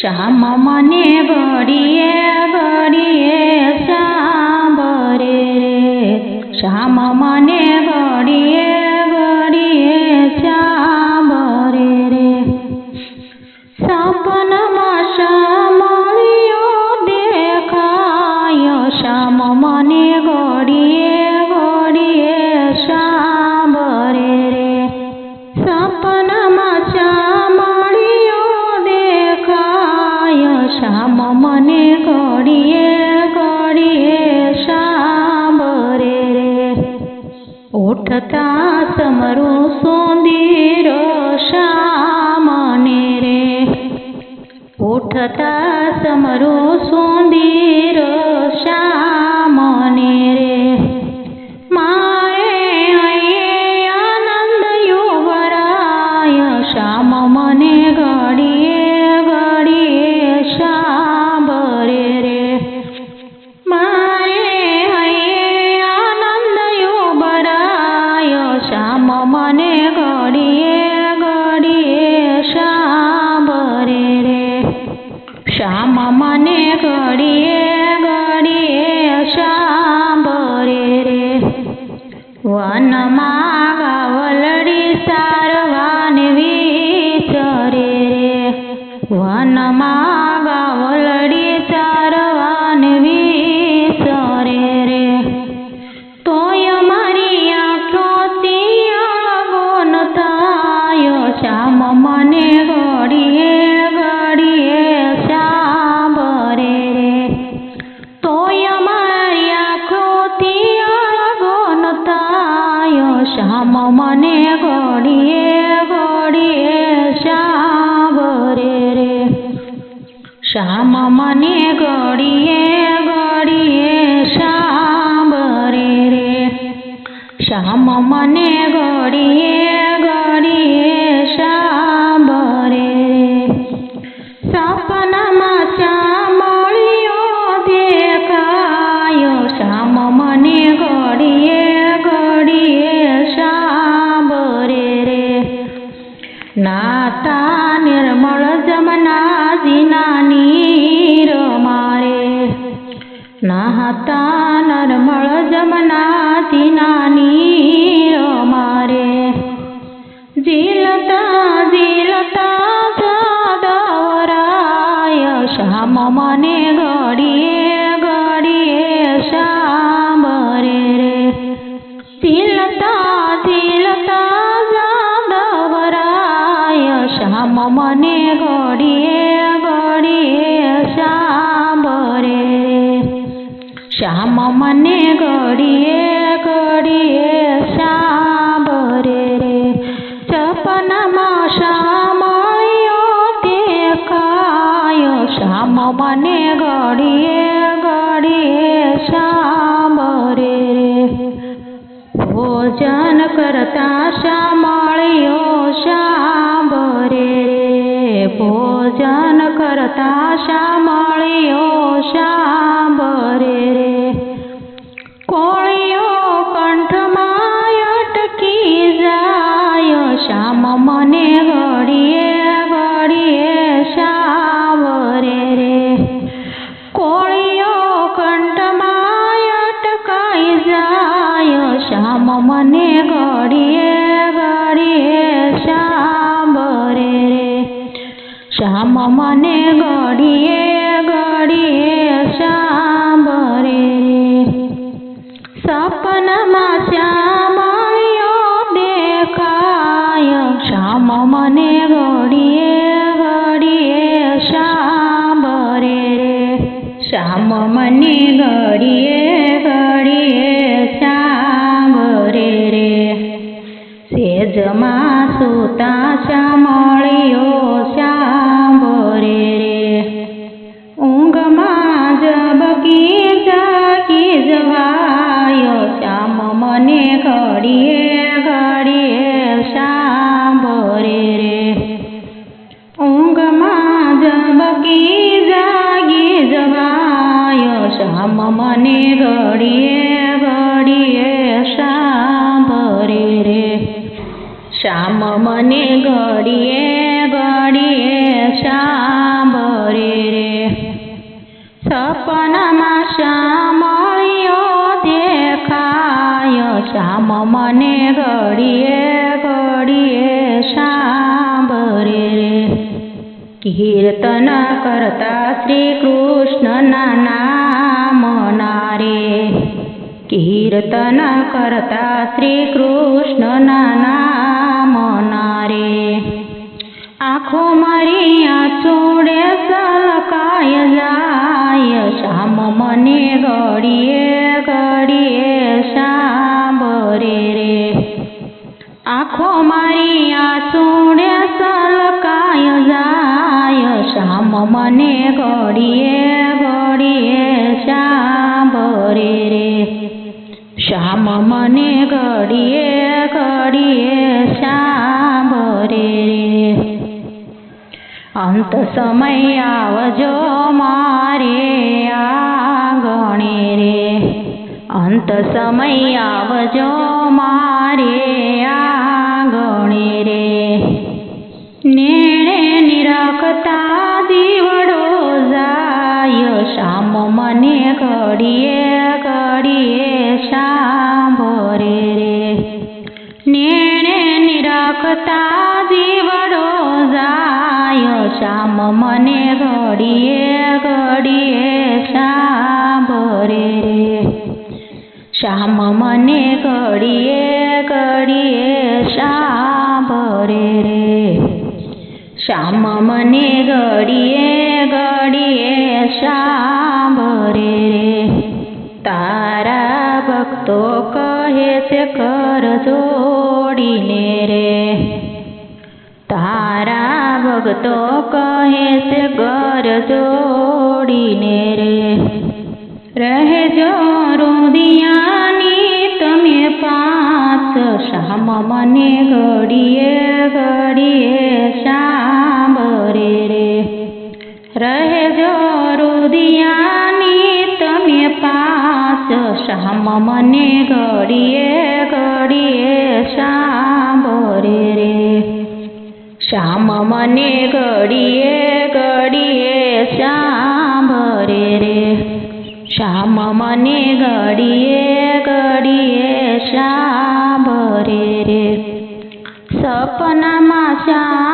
શ્યામ મને વળીએ ઘડીએ સાંભરે રે શ્યામ મને ઘડીએ શ્યામ મને ઘડીએ ઘડીએ સાંભરે રે ઉઠતા સમરું સુંદીરો શામને રે ઉઠતા સમરું સુંદીરો શામને શ્યામ મને ઘડીએ ઘડીએ શ્યામ મને નાહતા નર્મળ જમના જીનાની રમારે જીલતા ઝીલતા શ્યામ મને ઘડીએ ઘડીએ સાંભરે રે. સપનામાં શામળિયો દેખાયો. શ્યામ મને ઘડીએ ઘડીએ સાંભરે રે. ભોજન કરતા શામળિયો સાંભરે રે. ભોજન કરતા શામળિયો શ્યામ મને ઘડીએ ઘડીએ સાંભરે રે સપનમાં શ્યામળિયો દેખાય. શ્યામ મને ઘડીએ ઘડીએ સાંભરે રે શ્યામ મને ઘડીએ ઘડીએ સાંભરે રે સેજમાં સુતા શ્યામળિયો ઘડીએ ઘડીએ સાંભરે રે ઊંઘમાં જબકી જાગી જવાયો શામ મને ઘડીએ ઘડીએ સાંભરે રે શામ મને ઘડીએ શ્યામ મને ઘડીએ ઘડીએ સાંભરે રે. કીર્તન કરતા શ્રી કૃષ્ણના નામ નારે. કીર્તન કરતા શ્રી કૃષ્ણના નામ નારે. આંખો મારી આંચોડે સલકાય જાય શ્યામ મને ઘડીએ આંખો મારી આંચોડે સલકાય જાય શામ મને ઘડીએ ઘડીએ સાંભરે રે. શામ મને ઘડીએ ઘડીએ સાંભરે રે. અંત સમય આવજો મારે આંગણે રે. અંત સમય આવજો મારે નિરખતા દીવડો જાય શ્યામ મને ઘડીએ ઘડીએ સાંભરે શ્યામ મને ઘડીએ ઘડીએ સાંભરે રે શ્યામ મને ઘડીએ ઘડીએ સાંભરે રે તારા ભક્તો કહે છે કર જોડીને રે. તારા ભક્તો કહે છે, ઘર જોડીને રે. રહેજો રુદિયાની તમે પાસ શામ મને ઘડીએ ઘડીએ સાંભરે રે રહેજો રુદિયાની તમે પાસ શામ મને ઘડીએ ઘડીએ રે શ્યામ મને ઘડીએ ઘડીએ સાંભરે રે. શ્યામ મને ઘડીએ ઘડીએ સાંભરે રે. સપનામાં શ્યામળિયો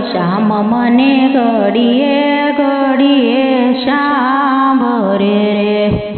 શ્યામ મને ઘડીએ ઘડીએ શ્યામ રે.